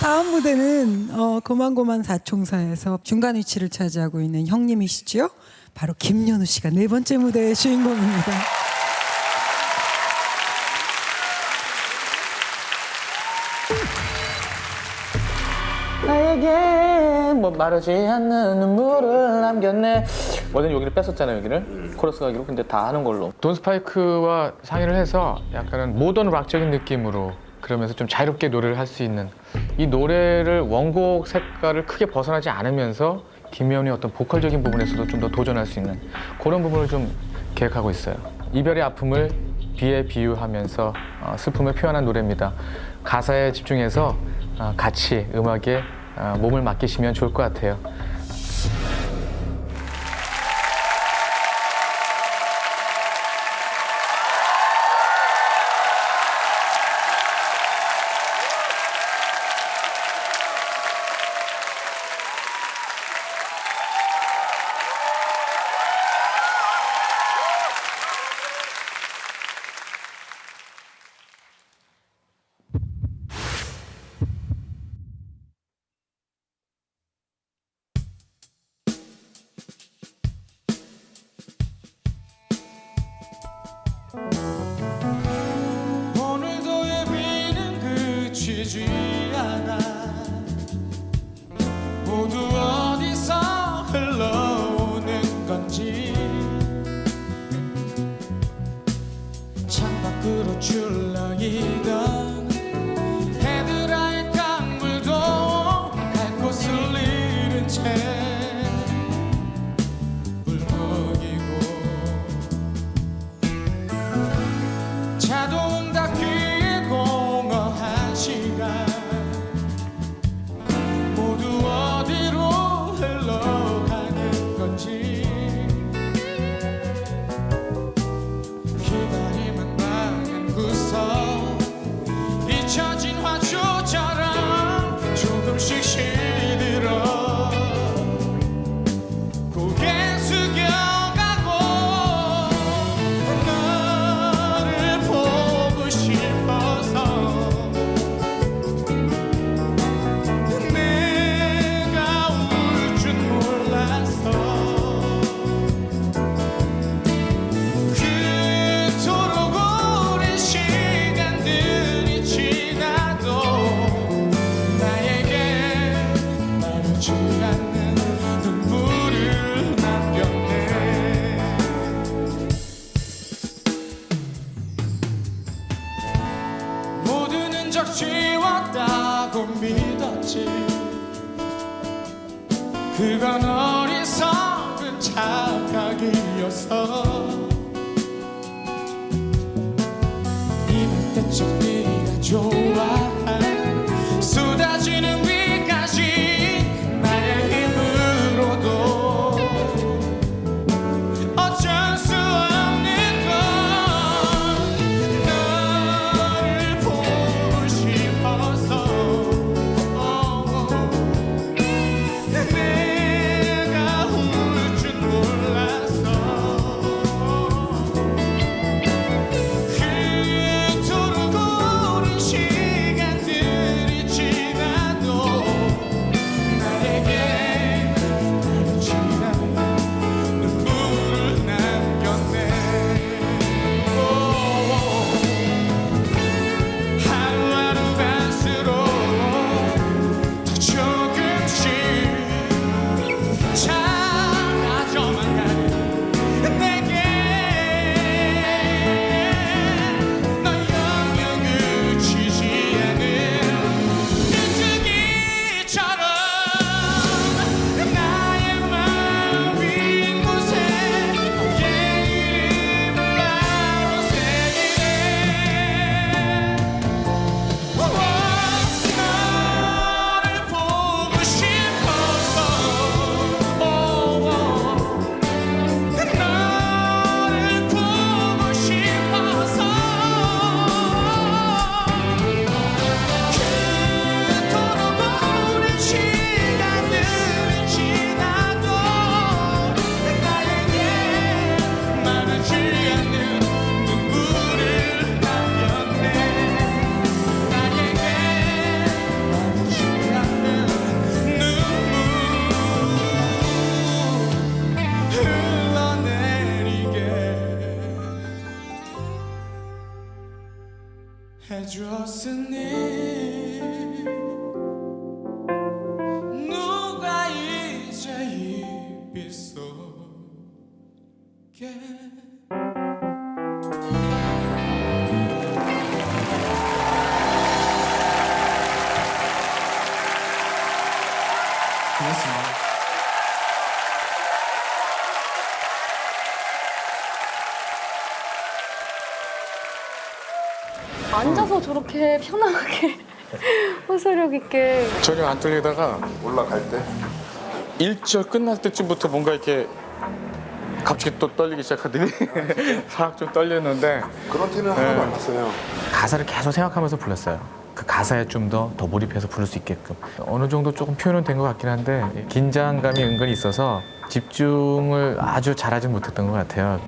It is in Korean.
다음 무대는 어, 고만고만 사총사에서 중간 위치를 차지하고 있는 형님이시죠? 바로 김연우 씨가 네 번째 무대의 주인공입니다. 나에게 뭐 마르지 않는 눈물을 남겼네. 원래는 여기를 뺐었잖아요, 여기를. 코러스 가기로. 근데 다 하는 걸로. 돈 스파이크와 상의를 해서 약간은 모던 락적인 느낌으로 그러면서 좀 자유롭게 노래를 할 수 있는 이 노래를 원곡 색깔을 크게 벗어나지 않으면서 김연우의 어떤 보컬적인 부분에서도 좀 더 도전할 수 있는 그런 부분을 좀 계획하고 있어요. 이별의 아픔을 비에 비유하면서 어, 슬픔을 표현한 노래입니다. 가사에 집중해서 어, 같이 음악에 어, 몸을 맡기시면 좋을 것 같아요. 그 지웠다고 믿었지. 그건 어리석은 착각이었어 이럴 때쯤 해주었으니 누가 이제 이 빛 속에 앉아서 저렇게 편하게 호소력 있게 전혀 안 떨리다가 올라갈 때 1절 끝날 때쯤부터 뭔가 이렇게 갑자기 또 떨리기 시작하더니 살짝 좀 떨렸는데 그런 티는 하나도 안 났어요. 가사를 계속 생각하면서 불렀어요. 그 가사에 좀 더 더 몰입해서 부를 수 있게끔 어느 정도 조금 표현은 된 것 같긴 한데 긴장감이 은근히 있어서 집중을 아주 잘하진 못했던 것 같아요.